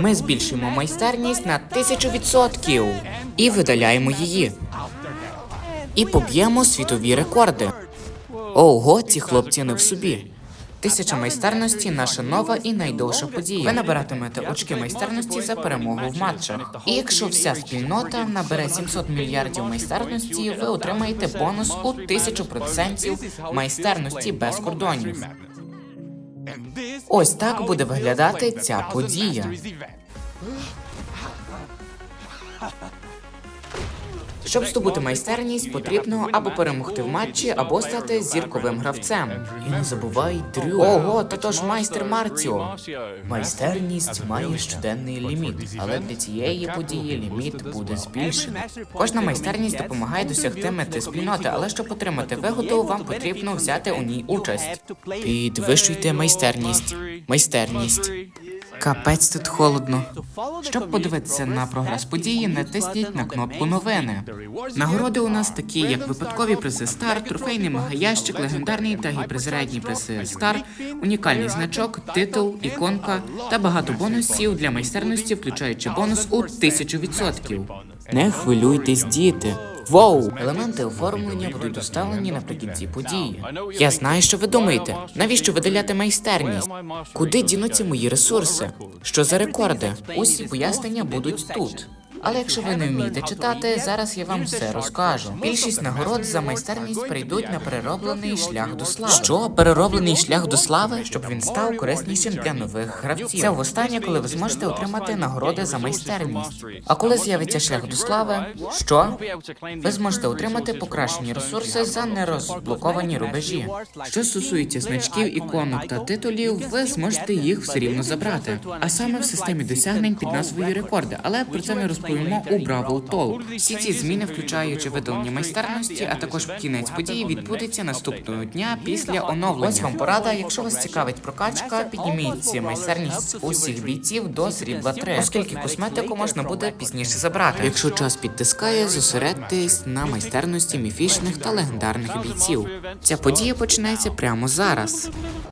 Ми збільшуємо майстерність на тисячу відсотків і видаляємо її. І поб'ємо світові рекорди. Ого, ці хлопці не в собі. Тисяча майстерності наша нова і найдовша подія. Ви набиратимете очки майстерності за перемогу в матчах. І якщо вся спільнота набере 700 мільярдів майстерності, ви отримаєте бонус у 1000% майстерності без кордонів. Ось так буде виглядати ця подія. Щоб здобути майстерність, потрібно або перемогти в матчі, або стати зірковим гравцем. І не забувай Дрю. Ого, то то ж майстер Марціо. Майстерність має щоденний ліміт, але для цієї події ліміт буде збільшений. Кожна майстерність допомагає досягти мети спільноти, але щоб отримати вигоду, вам потрібно взяти у ній участь. Підвищуйте майстерність. Майстерність. Капець тут холодно. Щоб подивитися на прогрес події, натисніть на кнопку новини. Нагороди у нас такі, як випадкові призи Стар, трофейний магаящик, легендарний та гіперзарядні призи Стар, унікальний значок, титул, іконка та багато бонусів для майстерності, включаючи бонус у 1000%. Не хвилюйтесь, діти. Воу! Елементи оформлення будуть доставлені наприкінці події. Я знаю, що ви думаєте. Навіщо видаляти майстерність? Куди дінуться мої ресурси? Що за рекорди? Усі пояснення будуть тут. Але якщо ви не вмієте читати, зараз я вам все розкажу. Більшість нагород за майстерність прийдуть на перероблений шлях до слави. Що перероблений шлях до слави, щоб він став кориснішим для нових гравців. Це востаннє, коли ви зможете отримати нагороди за майстерність. А коли з'явиться шлях до слави, що ви зможете отримати покращені ресурси за нерозблоковані рубежі. Що стосується значків, іконок та титулів, ви зможете їх все рівно забрати. А саме в системі досягнень під назвою рекорди. Але про це не ми розповімо у Бравл Talk. Всі ці зміни, включаючи видалення майстерності, а також кінець події, відбудеться наступного дня після оновлення. Ось вам порада. Якщо вас цікавить прокачка, підніміться майстерність усіх бійців до срібла 3, оскільки косметику можна буде пізніше забрати. Якщо час підтискає, зосередьтесь на майстерності міфічних та легендарних бійців. Ця подія починається прямо зараз.